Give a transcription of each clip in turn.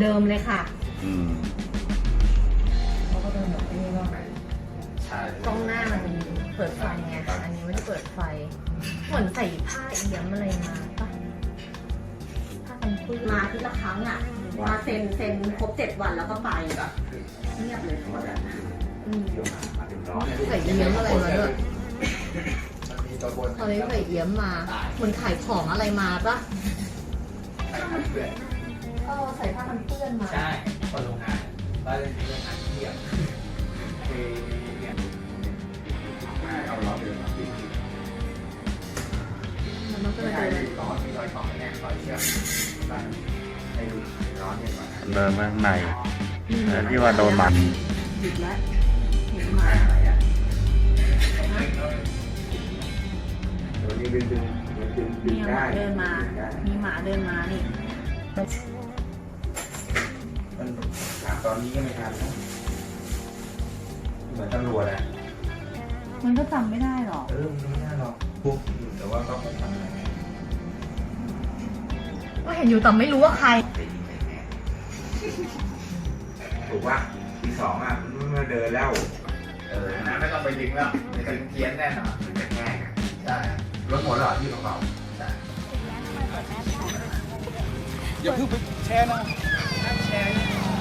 เดิมๆเลยค่ะอืมเขาก็เดินแบบนี้ว่าใช่กล้องหน้ามันเปิดไฟไงอันนี้ไม่ได้เปิดไฟเหมือนใส่ผ้าเอี้ยมอะไรมาปะผ้ากันเปื้อนมาที่ละครั้งอะ มาเซ็นเซ็นครบเจ็ดวันแล้วก็ไปเงียบเลยอืมมาถึงร้อนเนี่ยใส่เอี้ยมอะไรมาด้วยมันมีตัวบนตอนนี้ใส่เอี้ยมมาเหมือนขายของอะไรมาปะ ใส่ขันเพื่อนเออใส่ผ้ากันเปื้อนมา ใช่คนโรงงานบ้านเรื่องนี้โรงงานเทียบคือเนี่ยเอาล้อเดินมาปิดแล้วมันก็ไม่เลยใช่เดินต่อมีรอยต่อเนี่ยรอยเชือกบ้านให้ดูร้อนเนี่ยก่อนนะเดินมาข้างในแล้วที่ว่าโดนมันหยุดแล้วเห็นมามาอะไรอะเดี๋ยวนี้ดึงดึงดึงดึงดึมีงหได้มาเดินมาดึงได้มีหมาเดินมานี่มัน ตอนนี้ก็ไม่ทันนะเหมือนตำรวจอะมันก็จำไม่ได้หรอกเออมันไม่ได้หรอกพวกอยู่แต่ว่าก็คงทำอะไรไม่ได้ก็เห็นอยู่แต่ไม่รู้ว่าใครถูกว่าทีสองอะมันมาเดินแล้วเออนะไม่ต้องไปดึงแล้วไปดึงเพี้ยนแน่นอนมันจะแง่ใช่รถหมดแล้วเหรอที่ของเราใช่อย่าเพิ่งไปแชร์นะอย่า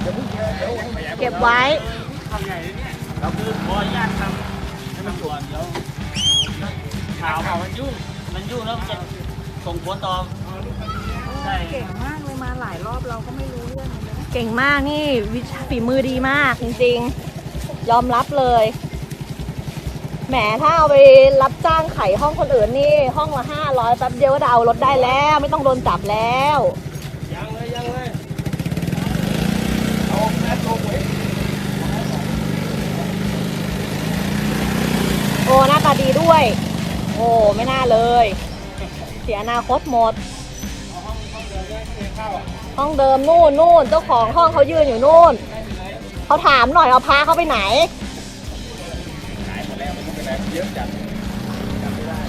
เพิ่งแชร์เดี๋ยวเก็บไว้ทำไงเนี่ยเราคือขออนุญาตทำให้มันด่วนเดี๋ยวข่าวข่าวมันยุ่งมันยุ่งแล้วมันจะส่งผลต่อใช่เก่งมากเลยมาหลายรอบเราก็ไม่รู้เรื่องเลยนะเก่งมากนี่วิชาฝีมือดีมากจริงๆ ยอมรับเลยแหมถ้าเอาไปรับจ้างไขห้องคนอื่นนี่ ห้องละห้าร้อยแป๊บเดียวก็เอารถได้แล้ว ไม่ต้องโดนจับแล้ว ยังเลยยังเลยเอาแมสลงไว้ โอ้หน้าตาดีด้วย โอ้ไม่น่าเลย เสียอนาคตหมด ห้องเดิมนู่นนู่นเจ้าของห้องเขายืนอยู่นู่น เขาถามหน่อยเอาพาเขาไปไหน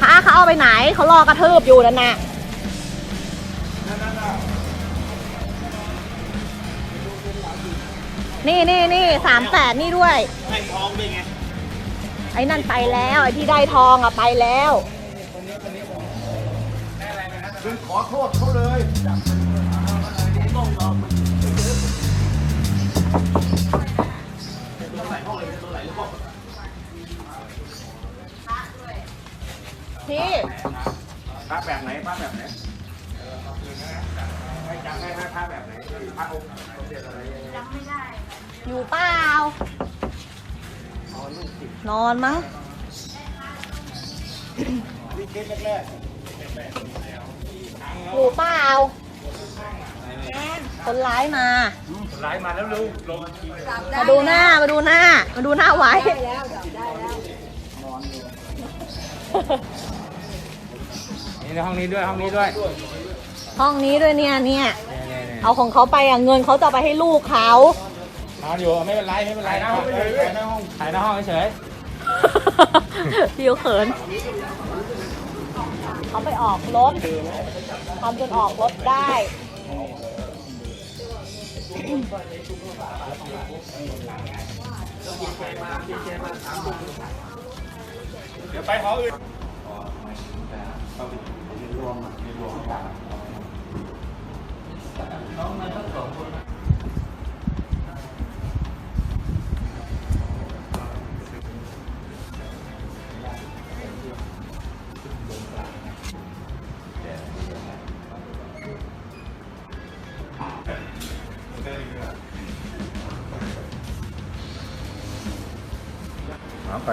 พาเขาเอาไปไหนเขารอกระทืบอยู่นั่นน่ะ นี่นี่นี่สามแปดนี่ด้วย ให้ทองด้วยไงไอ้นั่นไปแล้วไอ้ที่ได้ทองอะไปแล้ว คือขอโทษเขาเลยต้องยอมมันตัวไหลห้องเลยตัวไหลห้องพี่พระแบบไหนพระแบบไหนให้จำได้ไหมพระแบบไหนพระองค์สมเด็จอะไรยังไง อยู่เปล่า นอนมั้งนี่เคสแรกอยู่เปล่า คนร้ายมาไลฟ์มาแล้วลูกลงมาดูหน้า มาดูหน้า มาดูหน้าไว้ นี่ในห้องนี้ด้วยห้องนี้ด้วยห้องนี้ด้วยเนี่ยเนี่ย เนี่ยเอาของเขาไปอะ เงินเขาจะเอาไปให้ลูกเขา นอนอยู่ไม่เป็นไรไม่เป็นไรนะห้องถ่ายหน้าห้องถ่ายหน้าห้องเฉยพี่เขาเขินเขาไปออกรถทำจนออกรถได้เดี๋ยวไปหออื่น เอาไป